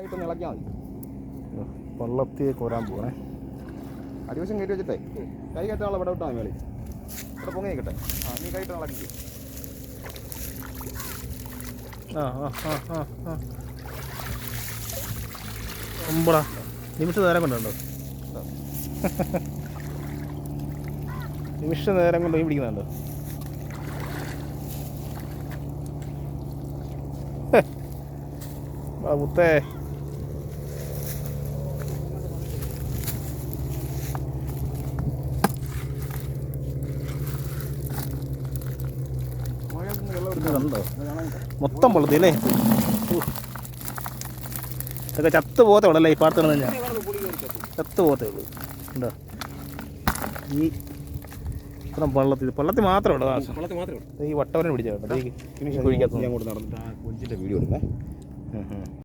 ആയിട്ടൊന്ന് ഇളക്കിയാൽ മതി. വള്ളത്തിൽ കോരാൻ പോകണേ അടിവശം കയറ്റി വെച്ചിട്ടേ. കൈ കയറ്റാനുള്ള ഇവിടെ വിട്ടാൽ മേളി ഇവിടെ പൊങ്ങി നിൽക്കട്ടെ ആ നീ കൈയിട്ട് ഇളക്കി ആ ആ ആ ആ ആ. ഒമ്പടാ നിമിഷ നേരം കൊണ്ടുണ്ടോ? നിമിഷ നേരം കൊണ്ട് മീൻ പിടിക്കുന്നുണ്ടോ. മുത്തേ. കണ്ടോ മൊത്തം വെള്ളത്തിൽ അല്ലേ? ഇതൊക്കെ ചത്ത് പോകത്തേ ഉള്ളൂ അല്ലേ ഈ പാടത്ത് ഞാൻ ചത്ത് പോകത്തേ ഉള്ളൂ. ഉണ്ടോ ഈ ഇത്ര വെള്ളത്തിൽ വെള്ളത്തിൽ മാത്രമേ ഉള്ളൂ വെള്ളത്തിൽ മാത്രമേ ഈ വട്ടവനെ പിടിച്ചാൽ കേട്ടോ കുഴിക്കകത്ത് വീഡിയോ